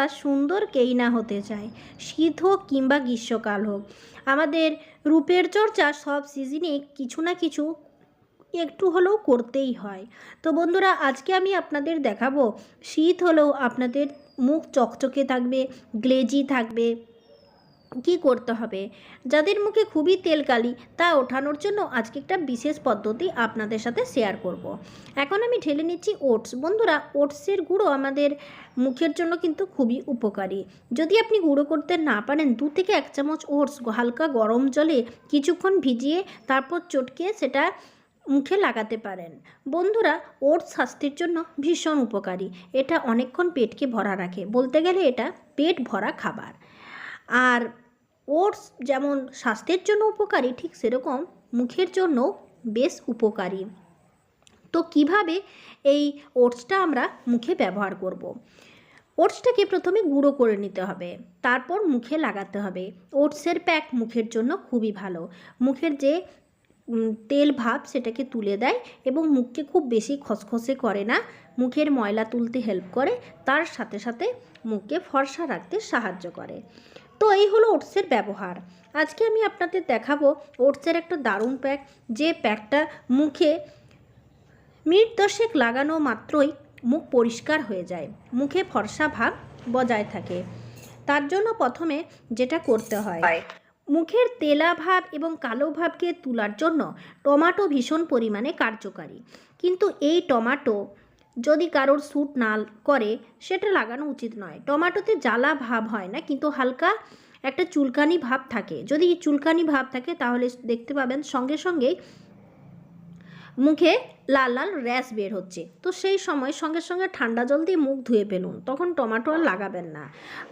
বন্ধুরা সুন্দর কেই না হতে চায় শীত হোক কিংবা গ্রীষ্মকাল হোক। আমাদের রূপের চর্চা সব সিজনে কিছু না কিছু একটু হলেও করতেই হয়। তো বন্ধুরা, আজকে আমি আপনাদের দেখাবো, শীত হলেও আপনাদের মুখ চকচকে থাকবে, গ্লেজি থাকবে কি করতে হবে? যাদের মুখে খুবই তেল কালি, তা ওঠানোর জন্য আজকে একটা বিশেষ পদ্ধতি আপনাদের সাথে শেয়ার করব। এখন আমি ঢেলে নিচ্ছি ওটস। বন্ধুরা, ওটসের গুঁড়ো আমাদের মুখের জন্য কিন্তু খুবই উপকারী। যদি আপনি গুঁড়ো করতে না পারেন, দু থেকে এক চামচ ওটস হালকা গরম জলে কিছুক্ষণ ভিজিয়ে তারপর চটকে সেটা মুখে লাগাতে পারেন। বন্ধুরা, ওটস স্বাস্থ্যের জন্য ভীষণ উপকারী। এটা অনেকক্ষণ পেটকে ভরা রাখে। বলতে গেলে এটা পেট ভরা খাবার। আর ওটস যেমন স্বাস্থ্যের জন্য উপকারী, ঠিক সেরকম মুখের জন্য বেশ উপকারী। তো কীভাবে এই ওটসটা আমরা মুখে ব্যবহার করব। ওটসটাকে প্রথমে গুঁড়ো করে নিতে হবে, তারপর মুখে লাগাতে হবে। ওটসের প্যাক মুখের জন্য খুবই ভালো। মুখের যে তেল ভাব সেটাকে তুলে দেয় এবং মুখকে খুব বেশি খসখসে করে না। মুখের ময়লা তুলতে হেল্প করে, তার সাথে সাথে মুখকে ফর্সা রাখতে সাহায্য করে। তো এই হলো ওটসের ব্যবহার। আজকে আমি আপনাদের দেখাবো ওটসের একটা দারুণ প্যাক যে প্যাকটা মুখে মিনিট দশেক লাগানো মাত্রই মুখ পরিষ্কার হয়ে যায়, মুখে ফর্সা ভাব বজায় থাকে। তার জন্য প্রথমে যেটা করতে হয় মুখের তেলা ভাব এবং কালো ভাবকে তোলার জন্য টমাটো ভীষণ পরিমাণে কার্যকারী। কিন্তু এই টমাটো যদি কারোর স্যুট না করে, সেটা লাগানো উচিত নয়। টমাটোতে জ্বালা ভাব হয় না, কিন্তু হালকা একটা চুলকানি ভাব থাকে। যদি চুলকানি ভাব থাকে, তাহলে দেখতে পাবেন সঙ্গে সঙ্গেই মুখে লাল লাল র্যাশ বের হচ্ছে। তো সেই সময় সঙ্গে সঙ্গে ঠান্ডা জল দিয়ে মুখ ধুয়ে ফেলুন, তখন টমাটো আর লাগাবেন না।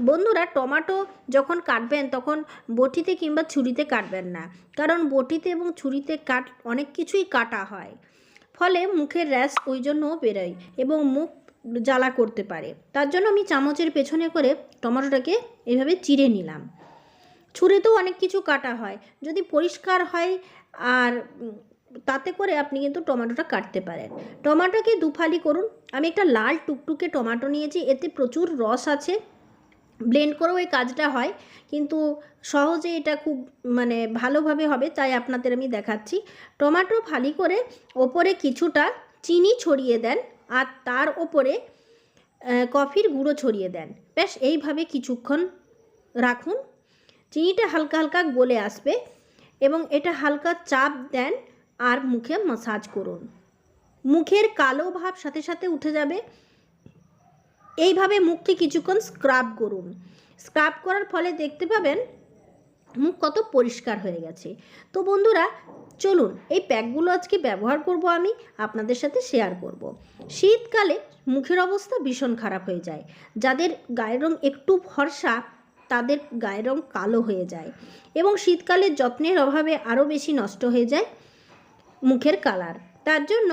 বন্ধুরা, টমাটো যখন কাটবেন তখন বটিতে কিংবা ছুরিতে কাটবেন না, কারণ বটিতে এবং ছুরিতে কাট অনেক কিছুই কাটা হয়। ফলে মুখের র্যাশ ওই জন্যও বেরোয় এবং মুখ জ্বালা করতে পারে। তার জন্য আমি চামচের পেছনে করে টমাটোটাকে এভাবে চিড়ে নিলাম। ছুরিতেও অনেক কিছু কাটা হয়। যদি পরিষ্কার হয় আর তাতে করে আপনি কিন্তু টমেটোটা কাটতে পারেন। টমেটোকে দুফালি করুন। আমি একটা লাল টুকটুকে টমেটো নিয়েছি, এতে প্রচুর রস আছে। ব্লেন্ড করেও এই কাজটা হয়, কিন্তু সহজে এটা খুব মানে ভালোভাবে হবে, তাই আপনাদের আমি দেখাচ্ছি। টমেটো ফালি করে ওপরে কিছুটা চিনি ছড়িয়ে দেন, আর তার ওপরে কফির গুঁড়ো ছড়িয়ে দেন। ব্যাস, এইভাবে কিছুক্ষণ রাখুন। চিনিটা হালকা হালকা গলে আসবে এবং এটা হালকা চাপ দেন আর মুখে মাসাজ করুন। মুখের কালো ভাব সাথে সাথে উঠে যাবে। এইভাবে মুখকে কিছুক্ষণ স্ক্রাব করুন। স্ক্রাব করার ফলে দেখতে পাবেন মুখ কত পরিষ্কার হয়ে গেছে। তো বন্ধুরা, চলুন এই প্যাকগুলো আজকে ব্যবহার করব আমি, আপনাদের সাথে শেয়ার করব। শীতকালে মুখের অবস্থা ভীষণ খারাপ হয়ে যায়। যাদের গায়ের রং একটু ফর্সা, তাদের গায়ের রং কালো হয়ে যায় এবং শীতকালে যত্নের অভাবে আরও বেশি নষ্ট হয়ে যায়। মুখের কালার। তার জন্য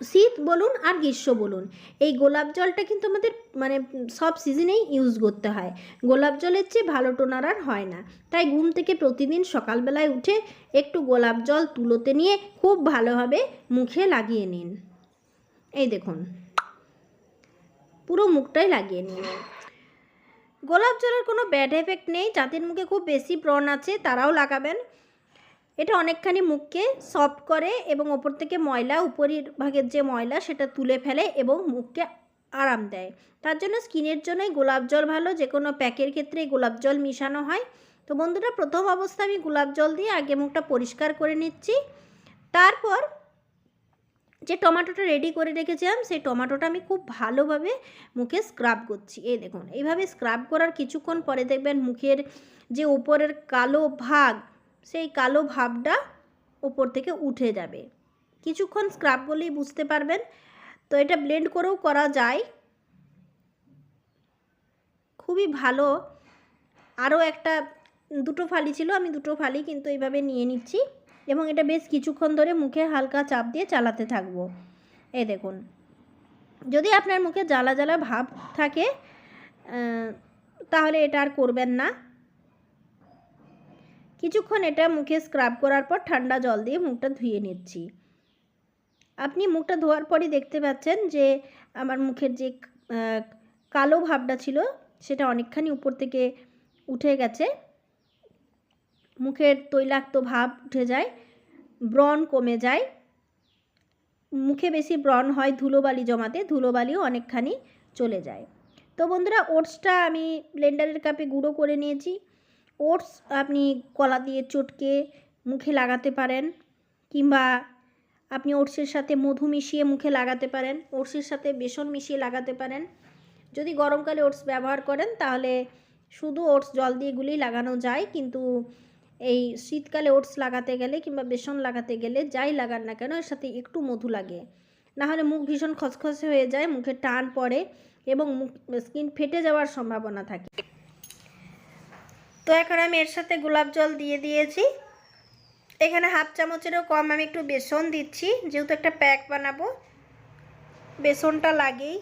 শীত বলুন আর গ্রীষ্ম বলুন, এই গোলাপ জলটা কিন্তু আমাদের মানে সব সিজনেই ইউজ করতে হয়। গোলাপ জলের চেয়ে ভালো টোনার আর হয় না। তাই ঘুম থেকে প্রতিদিন সকালবেলায় উঠে একটু গোলাপ জল তুলোতে নিয়ে খুব ভালোভাবে মুখে লাগিয়ে নিন। এই দেখুন, পুরো মুখটাই লাগিয়ে নিন। গোলাপ জলের কোনো ব্যাড এফেক্ট নেই যাদের মুখে খুব বেশি ব্রণ আছে, তারাও লাগাবেন। এটা অনেকখানি মুখকে সফট করে এবং ওপর থেকে ময়লা, উপরের ভাগের যে ময়লা সেটা তুলে ফেলে এবং মুখকে আরাম দেয়। তার জন্য স্কিনের জন্যই গোলাপ জল ভালো, যে কোনো প্যাকের ক্ষেত্রে গোলাপ জল মিশানো হয়। তো বন্ধুরা, প্রথম অবস্থা আমি গোলাপ জল দিয়ে আগে মুখটা পরিষ্কার করে নিচ্ছি। তারপর যে টমেটোটা রেডি করে রেখেছিলাম, সেই টমেটোটা আমি খুব ভালোভাবে মুখে স্ক্রাব করছি। এই দেখুন, এইভাবে স্ক্রাব করার কিছুক্ষণ পরে দেখবেন মুখের যে উপরের কালো ভাগ সেই কালো ভাবটা ওপর থেকে উঠে যাবে। কিছুক্ষণ স্ক্রাব করলেই বুঝতে পারবেন। তো এটা ব্লেন্ড করেও করা যায়। খুবই ভালো। আরও একটা, দুটো ফালি ছিল, আমি দুটো ফালি কিন্তু এইভাবে নিয়ে নিচ্ছি। এবং এটা বেশ কিছুক্ষণ ধরে মুখে হালকা চাপ দিয়ে চালাতে থাকব। এই দেখুন। যদি আপনার মুখে জ্বালা জ্বালা ভাব থাকে তাহলে এটা আর করবেন না। কিছুক্ষণ এটা মুখে স্ক্রাব করার পর ঠান্ডা জল দিয়ে মুখটা ধুয়ে নিচ্ছি। আপনি মুখটা ধোয়ার পরই দেখতে পাচ্ছেন যে আমার মুখের যে কালো ভাবটা ছিল সেটা অনেকখানি উপর থেকে উঠে গেছে। মুখের তৈলাক্ত ভাব উঠে যায়, ব্রণ কমে যায়। মুখে বেশি ব্রণ হয় ধুলোবালি জমাতে, ধুলোবালিও অনেকখানি চলে যায়। তো বন্ধুরা, ওটসটা আমি ব্লেন্ডারের কাপে গুঁড়ো করে নিয়েছি। ওটস আপনি কলা দিয়ে চটকে মুখে লাগাতে পারেন কিংবা আপনি ওটসের সাথে মধু মিশিয়ে মুখে লাগাতে পারেন, ওটসের সাথে বেসন মিশিয়ে লাগাতে পারেন। যদি গরমকালে ওটস ব্যবহার করেন, তাহলে শুধু ওটস জল দিয়ে গুলেই লাগানো যায়, কিন্তু এই শীতকালে ওটস লাগাতে গেলে কিংবা বেসন লাগাতে গেলে যাই লাগান না কেন, এর সাথে একটু মধু লাগে। নাহলে মুখ ভীষণ খসখসে হয়ে যায়, মুখে টান পড়ে এবং মুখ, স্কিন ফেটে যাওয়ার সম্ভাবনা থাকে। তো এখন আমি এর সাথে গোলাপ জল দিয়ে দিয়েছি। এখানে হাফ চামচেরও কম আমি একটু বেসন দিচ্ছি, যেহেতু একটা প্যাক বানাবো। বেসনটা লাগেই।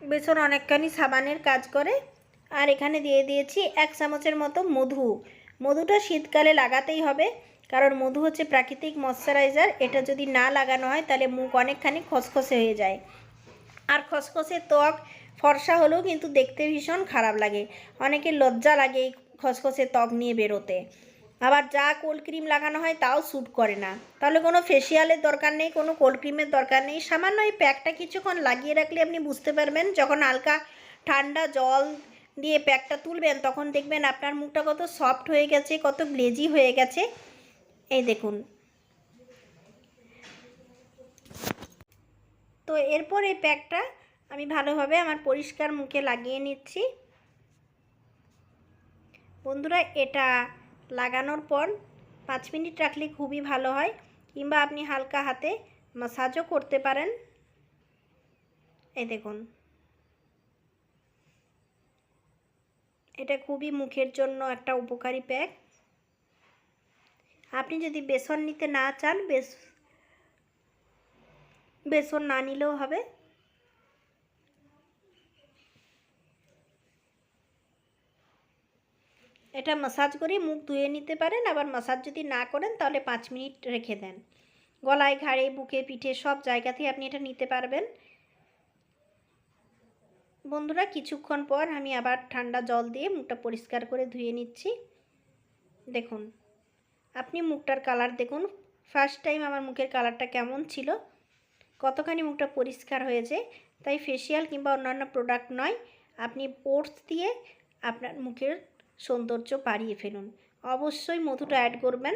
বেসন অনেকখানি সাবানের কাজ করে। আর এখানে দিয়ে দিয়েছি এক চামচের মতো মধু। মধুটা শীতকালে লাগাতেই হবে, কারণ মধু হচ্ছে প্রাকৃতিক ময়শ্চারাইজার। এটা যদি না লাগানো হয়, তাহলে মুখ অনেকখানি খসখসে হয়ে যায়। আর খসখসে ত্বক, ফর্সা হলেও কিন্তু দেখতে ভীষণ খারাপ লাগে। অনেকে লজ্জা লাগে এই খসখসে ত্বক নিয়ে বেরোতে। আবার যা কোল্ড ক্রিম লাগানো হয় তাও স্যুট করে না। তাহলে কোনো ফেসিয়ালের দরকার নেই, কোনো কোল্ড ক্রিমের দরকার নেই। সামান্য এই প্যাকটা কিছুক্ষণ লাগিয়ে রাখলে আপনি বুঝতে পারবেন, যখন হালকা ঠান্ডা জল দিয়ে প্যাকটা তুলবেন, তখন দেখবেন আপনার মুখটা কত সফট হয়ে গেছে, কত গ্লেজি হয়ে গেছে। এই দেখুন। তো এরপর এই প্যাকটা আমি ভালোভাবে আমার পরিষ্কার মুখে লাগিয়ে নিচ্ছি। বন্ধুরা, এটা লাগানোর পর পাঁচ মিনিট রাখলে খুবই ভালো হয়, কিংবা আপনি হালকা হাতে মাসাজও করতে পারেন। এই দেখুন। এটা খুবই মুখের জন্য একটা উপকারী প্যাক আপনি যদি বেসন নিতে না চান, বেস, বেসন না নিলেও হবে। এটা মাসাজ করে মুখ ধুয়ে নিতে পারেন। আবার মাসাজ যদি না করেন, তাহলে পাঁচ মিনিট রেখে দেন। গলায় ঘাড়ে, বুকে, পিঠে সব জায়গাতেই আপনি এটা নিতে পারবেন। বন্ধুরা, কিছুক্ষণ পর আমি আবার ঠান্ডা জল দিয়ে মুখটা পরিষ্কার করে ধুয়ে নিচ্ছি। দেখুন, আপনি মুখটার কালার দেখুন। ফার্স্ট টাইম আমার মুখের কালারটা কেমন ছিল। কতখানি মুখটা পরিষ্কার হয়েছে। তাই ফেসিয়াল কিংবা অন্যান্য প্রোডাক্ট নয়। আপনি পোর্টস দিয়ে আপনার মুখের সৌন্দর্য বাড়িয়ে ফেলুন। অবশ্যই মধুটা অ্যাড করবেন।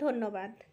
ধন্যবাদ।